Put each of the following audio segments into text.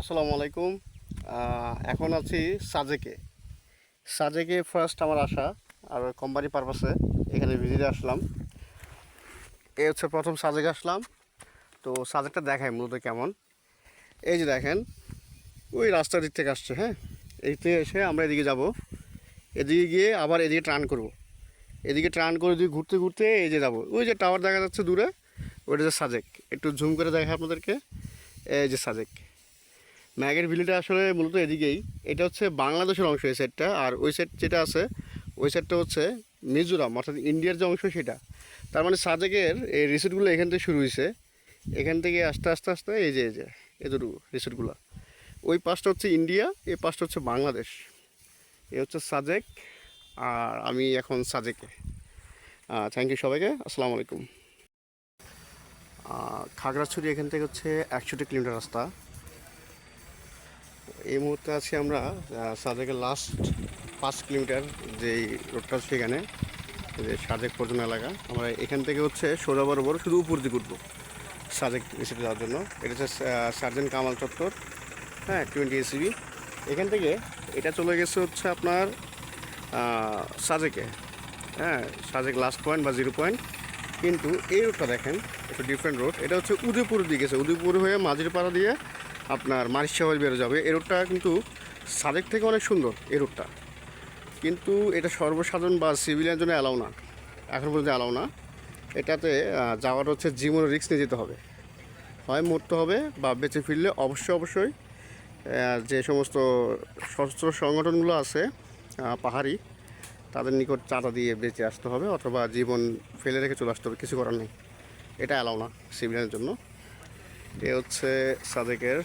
আসসালামু আলাইকুম। এখন আছি সাজেকে। সাজেকে ফার্স্ট আমার আসা আর কোম্পানি পারপাসে এখানে ভিজিটে আসলাম। এই হচ্ছে প্রথম সাজেকে আসলাম। তো সাজেকটা দেখায় মূলত কেমন। এই যে দেখেন, ওই রাস্তার দিক থেকে আসছে হ্যাঁ? এই থেকে এসে আমরা এদিকে যাব। এদিকে গিয়ে আবার এদিকে টার্ন করব। এদিকে টার্ন করে দিয়ে ঘুরতে ঘুরতে এই যে যাব। ওই যে টাওয়ার দেখা যাচ্ছে দূরে, ওইটা যে সাজেক। একটু জুম করে দেখায় আপনাদেরকে। এই যে সাজেক। ম্যাগের ভিলিটা আসলে মূলত এদিকেই। এটা হচ্ছে বাংলাদেশের অংশ এই সাইডটা আর ওই সাইড যেটা আছে, ওই সাইডটা হচ্ছে মিজোরাম, অর্থাৎ ইন্ডিয়ার যে অংশ সেটা। তার মানে সাজেকের এই রিসোর্টগুলো এখান থেকে শুরু হয়েছে এখান থেকে আস্তে আস্তে আস্তে এই যে এই যে, এতটুকু রিসোর্টগুলো ওই পাশটা হচ্ছে ইন্ডিয়া, এই পাশটা হচ্ছে বাংলাদেশ। এ হচ্ছে সাজেক আর আমি এখন সাজেকে থ্যাংক ইউ সবাইকে, আসসালামু আলাইকুম। খাগড়াছড়ি এখান থেকে হচ্ছে একষট্টি কিলোমিটার রাস্তা। এই মুহূর্তে আছি আমরা সাদেকের লাস্ট পাঁচ কিলোমিটার যেই রোডটা সেখানে যে সাদেক পর্যন্ত এলাকা। আমরা এখান থেকে হচ্ছে সোজা বরাবর শুধু উপর দিকে উঠবো সাদেক রিসিটে যাওয়ার জন্য। এটা হচ্ছে আহ, সার্জেন্ট কামাল চত্বর হ্যাঁ টোয়েন্টি এসিবি এখান থেকে এটা চলে গেছে হচ্ছে আপনার সাজেকে হ্যাঁ সাজেক লাস্ট পয়েন্ট বা জিরো পয়েন্ট কিন্তু এই রোডটা দেখেন একটু ডিফারেন্ট রোড এটা হচ্ছে উদয়পুর দিকে গেছে। উদয়পুর হয়ে মাঝিরপাড়া দিয়ে আপনার মারিশাবাড়ি বেরো যাবে। এই রোডটা কিন্তু সাজেক থেকে অনেক সুন্দর এ রোডটা কিন্তু এটা সর্বসাধারণ বা সিভিলিয়ান জন্য অ্যালাউ না। এখন পর্যন্ত অ্যালাউ না। এটাতে যাওয়ার হচ্ছে জীবন রিস্ক নিয়ে যেতে হবে। হয় মরতে হবে বা বেঁচে ফিরলে অবশ্যই অবশ্যই যে সমস্ত সশস্ত্র সংগঠনগুলো আছে পাহাড়ি, তাদের নিকট চাঁদা দিয়ে বেঁচে আসতে হবে অথবা জীবন ফেলে রেখে চলে আসতে হবে। কিছু করার নেই। এটা অ্যালাউ না সিভিলিয়ানের জন্য। এ হচ্ছে সাদেকের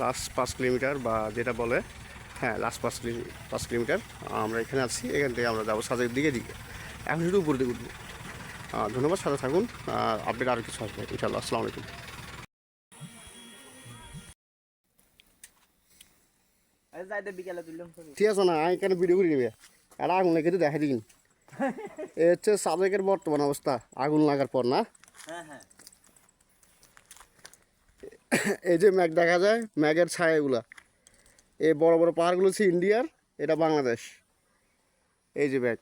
লাস্ট পাঁচ কিলোমিটার বা যেটা বলে হ্যাঁ লাস্ট পাঁচ পাঁচ কিলোমিটার। আমরা এখানে আছি এখান থেকে আমরা যাব সাদেকের দিকে দিকে এখন শুধু উপর দিকে উঠবো। ধন্যবাদ সাথে থাকুন। আর আপডেট আরও কিছু আসবে ইনশাল্লাহ আসসালামু আলাইকুম। ঠিক আছে না আমি এখানে ভিডিও করে নিবে আর আগুন লেগে দেখা দিন এ হচ্ছে সাদেকের বর্তমান অবস্থা আগুন লাগার পর না? হ্যাঁ হ্যাঁ। এই যে ম্যাগ দেখা যায় ম্যাগের ছায়া এগুলা। এই বড় বড় পাহাড়গুলো হচ্ছে ইন্ডিয়ার এটা বাংলাদেশ। এই যে ব্যাগ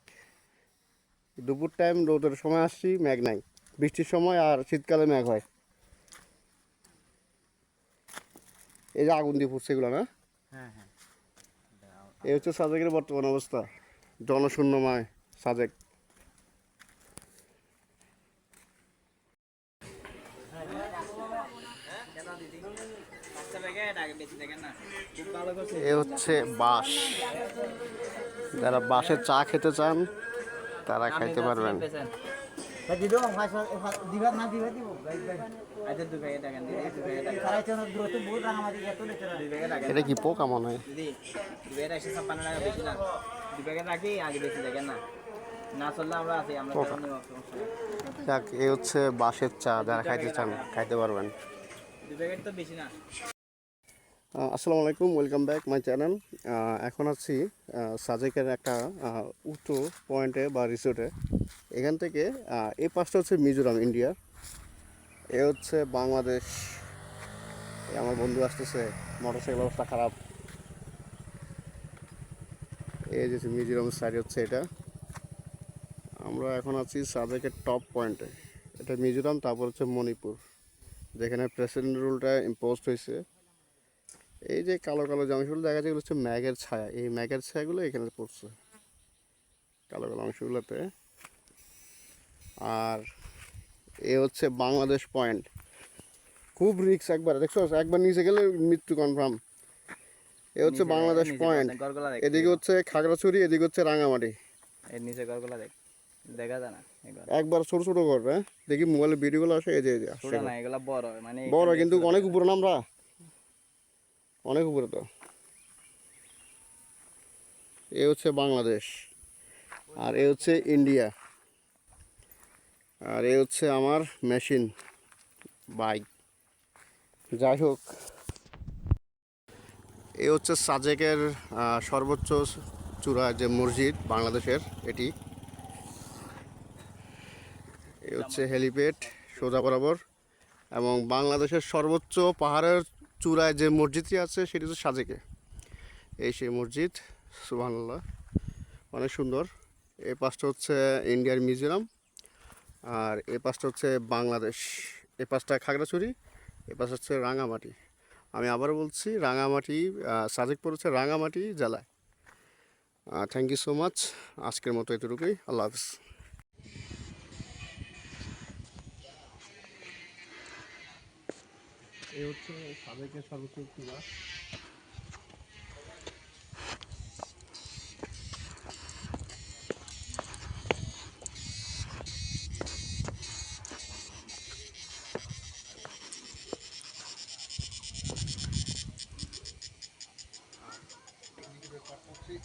দুপুর টাইম রোদের সময় আসছি ম্যাগ নাই। বৃষ্টির সময় আর শীতকালে ম্যাগ হয়। এই যে আগুন দিয়ে ফুটছে এগুলো না? হ্যাঁ হ্যাঁ। এই হচ্ছে সাজেকের বর্তমান অবস্থা। জনশূন্যময় সাজেক। এ হচ্ছে বাঁশ। যারা বাঁশের চা খেতে চান তারা খাইতে পারবেন। আচ্ছা এটা কি পোকা মনে হয়। যাক এ হচ্ছে বাঁশের চা যারা খাইতে চান খাইতে পারবেন দু প্যাকেট তো বেশি না আহ, আসসালামু আলাইকুম ওয়েলকাম ব্যাক মাই চ্যানেল এখন আছি সাজেকের একটা উঁচু পয়েন্টে বা রিসোর্টে এখান থেকে এই পাশটা হচ্ছে মিজোরাম, ইন্ডিয়া। এ হচ্ছে বাংলাদেশ। আমার বন্ধু আসতেছে মোটরসাইকেল অবস্থা খারাপ। এই যে মিজোরাম সাইড হচ্ছে এটা। আমরা এখন আছি সাজেকের টপ পয়েন্টে এটা মিজোরাম, তারপর হচ্ছে মণিপুর। যেখানে প্রেসিডেন্ট রুলটা ইম্পোজড হয়েছে। এই যে কালো কালো যে অংশগুলো দেখা যায় এগুলো হচ্ছে ম্যাগের ছায়া। এই ম্যাগের ছায়াগুলো এখানে পড়ছে। কালো কালো অংশগুলোতে। আর এ হচ্ছে বাংলাদেশ পয়েন্ট। খুব রিক্স একবার। দেখছ একবার নিচে গেলে মৃত্যু কনফার্ম এ হচ্ছে বাংলাদেশ পয়েন্ট। এদিকে হচ্ছে খাগড়াছড়ি এদিকে হচ্ছে রাঙামাটি। এর নিচে গড়গড়া দেখ। দেখা যায় না একবার। ছোট ছোট ঘর হ্যাঁ? দেখি মোবাইলে ভিডিওগুলো আসে এই যে না এগুলা। বড় মানে বড় কিন্তু অনেক উপরে আমরা। অনেক উপরে তো। এ হচ্ছে বাংলাদেশ, আর এ হচ্ছে ইন্ডিয়া, আর এ হচ্ছে আমার মেশিন, বাইক। যাই হোক, এ হচ্ছে সাজেকের সর্বোচ্চ চূড়া যে মসজিদ বাংলাদেশের, এটি। এ হচ্ছে হেলিপ্যাড সোজা বরাবর, এবং বাংলাদেশের সর্বোচ্চ পাহাড়ের চূড়ায় যে মসজিদটি আছে, সেটি হচ্ছে সাজেকে। এই সেই মসজিদ, সুবহানাল্লাহ, অনেক সুন্দর। এই পাশটা হচ্ছে ইন্ডিয়ার মিজোরাম আর এই পাশটা হচ্ছে বাংলাদেশ এই পাশটা খাগড়াছড়ি এই পাশটা হচ্ছে রাঙামাটি আমি আবার বলছি রাঙামাটি সাজেক পড়েছে রাঙামাটি জেলায়। থ্যাংক ইউ সো মাচ আজকের মতো এতটুকুই। আল্লাহ হাফিজ। এই হচ্ছে সাজেকের সর্বোচ্চ চূড়া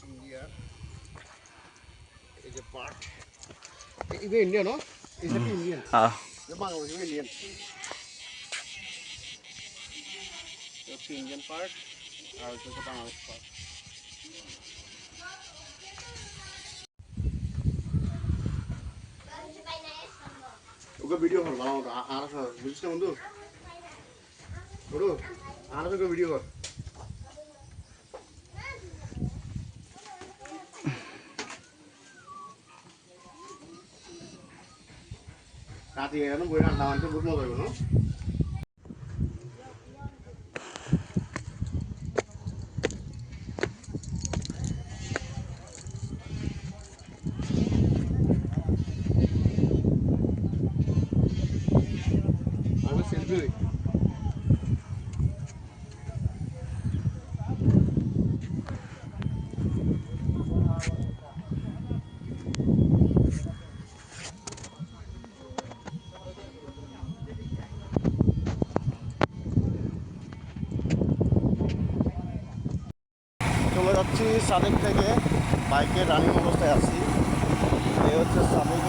ইন্ডিয়ার এই যে part Indian Indian Bangladesh Indian হচ্ছে ইন্ডিয়ান পার্ট আর হচ্ছে বাংলাদেশ পার্ট ওকে ভিডিও কর ভালো মতো আর বুঝিস না বন্ধু? কর রাতে বই রান্না বান্না বহুত মজা হবে না চলে যাচ্ছি সাদেক থেকে। বাইকে রানিং অবস্থায় আছি। এই হচ্ছে সাদেকের